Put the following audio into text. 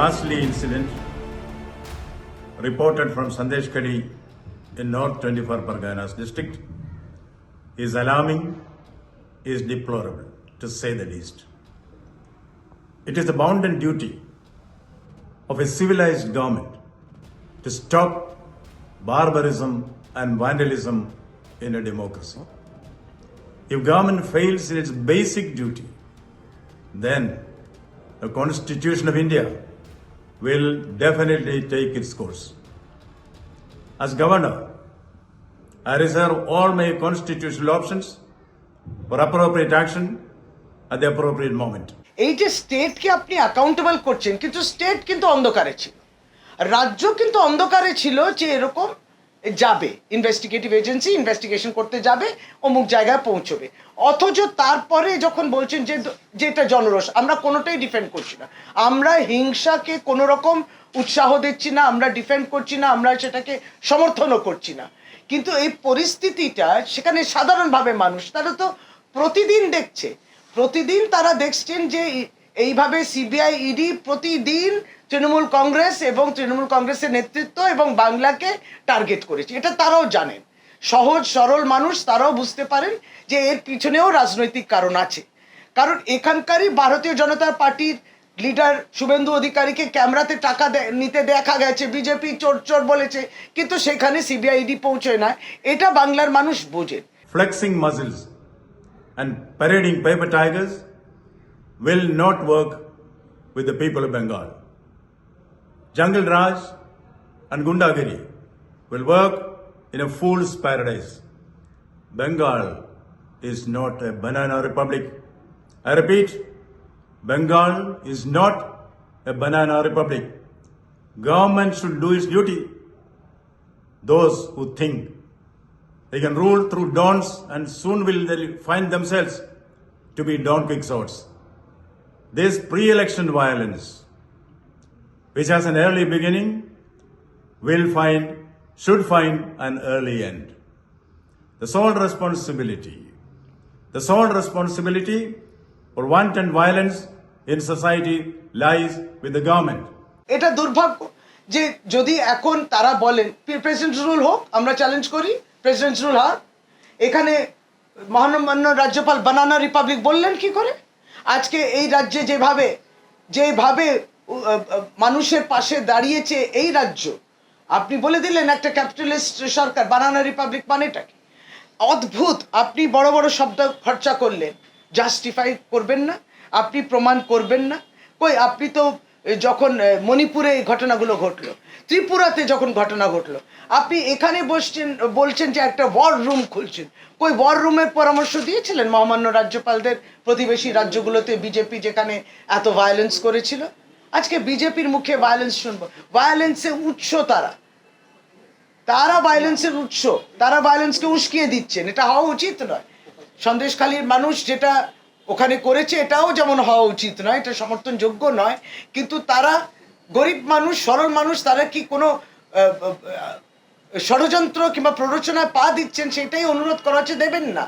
Ghastly incident reported from Sandesh Kadi in North 24 Parganas district is alarming, is deplorable, to say the least. It is the bounden duty of a civilized government to stop barbarism and vandalism in a democracy. If government fails in its basic duty, then the Constitution of India will definitely take its course. As governor, I reserve all my constitutional options for appropriate action at the appropriate moment. এই যে স্টেটকে আপনি accountable করছেন কিন্তু state কিন্তু অন্ধকারে ছিল রাজ্য কিন্তু অন্ধকারে ছিল যে এরকম যাবে। ইনভেস্টিগেটিভ এজেন্সি ইনভেস্টিগেশন করতে যাবে, অমুক জায়গায় পৌঁছবে। অথচ তারপরে যখন বলছেন যে যেটা জনরস আমরা কোনোটাই ডিফেন্ড করছি না। আমরা হিংসাকে কোনো রকম উৎসাহ দিচ্ছি না, আমরা ডিফেন্ড করছি না, আমরা সেটাকে সমর্থনও করছি না। কিন্তু এই পরিস্থিতিটা সেখানে সাধারণভাবে মানুষ, তারা তো প্রতিদিন দেখছে। প্রতিদিন তারা দেখছেন যে এইভাবে সিবিআই ইডি প্রতিদিন তৃণমূল কংগ্রেস এবং তৃণমূল কংগ্রেসের নেতৃত্ব এবং বাংলাকে টার্গেট করেছে। এটা তারাও জানেন। সহজ, সরল মানুষ, তারাও বুঝতে পারেন যে এর পিছনেও রাজনৈতিক কারণ আছে। কারণ এখানকারই ভারতীয় জনতা পার্টির লিডার শুভেন্দু অধিকারীকে ক্যামেরাতে টাকা নিতে দেখা গেছে, বিজেপি চোর চোর বলেছে, কিন্তু সেখানে সিবিআইডি পৌঁছয় না। এটা বাংলার মানুষ বোঝে। Flexing muscles and parading paper tigers will not work with the people of Bengal. Jungle Raj and Gundagiri will work in a fool's paradise. Bengal is not a banana republic. I repeat, Bengal is not a banana republic. Government should do its duty. Those who think they can rule through dawns and soon will they find themselves to be Don Quixotes. This pre-election violence, which has an early beginning, will find, should find an early end. The sole responsibility, the sole responsibility for wanton violence in society lies with the government. এটা দুর্ভাগ্য যে যদি এখন তারা বলেন president rule হোক আমরা challenge করি প্রেসিডেন্ট রুল হার এখানে মহামান্য রাজ্যপাল বানানা রিপাবলিক বললেন কি করে আজকে এই রাজ্যে যেভাবে যেভাবে মানুষের পাশে দাঁড়িয়েছে এই রাজ্য, আপনি বলে দিলেন একটা ক্যাপিটালিস্ট সরকার, বানানা রিপাবলিক মানেটা কি? অদ্ভুত, আপনি বড় বড় শব্দ খরচা করলেন জাস্টিফাই করবেন না, আপনি প্রমাণ করবেন না, কই, আপনি তো যখন মণিপুরে এই ঘটনাগুলো ঘটলো ত্রিপুরাতে যখন ঘটনা ঘটলো, আপনি এখানে বসছেন, বলছেন যে একটা ওয়ার রুম খুলছেন। কই ওয়ার রুমের পরামর্শ দিয়েছিলেন মহামান্য রাজ্যপালদের প্রতিবেশী রাজ্যগুলোতে বিজেপি যেখানে এত ভায়োলেন্স করেছিল? আজকে বিজেপির মুখে ভায়োলেন্স শুনব। ভায়োলেন্সের উৎস তারা। তারা ভায়োলেন্সের উৎস। তারা ভায়োলেন্সকে উস্কিয়ে দিচ্ছেন। এটা হওয়া উচিত নয়। সন্দেশখালীর মানুষ যেটা ওখানে করেছে, এটাও যেমন হওয়া উচিত নয়, এটা সমর্থনযোগ্য নয়। কিন্তু তারা গরিব মানুষ, সরল মানুষ, তারা কি কোনো ষড়যন্ত্র কিংবা প্ররোচনায় পা দিচ্ছেন, সেটাই অনুরোধ করা হচ্ছে, দেবেন না।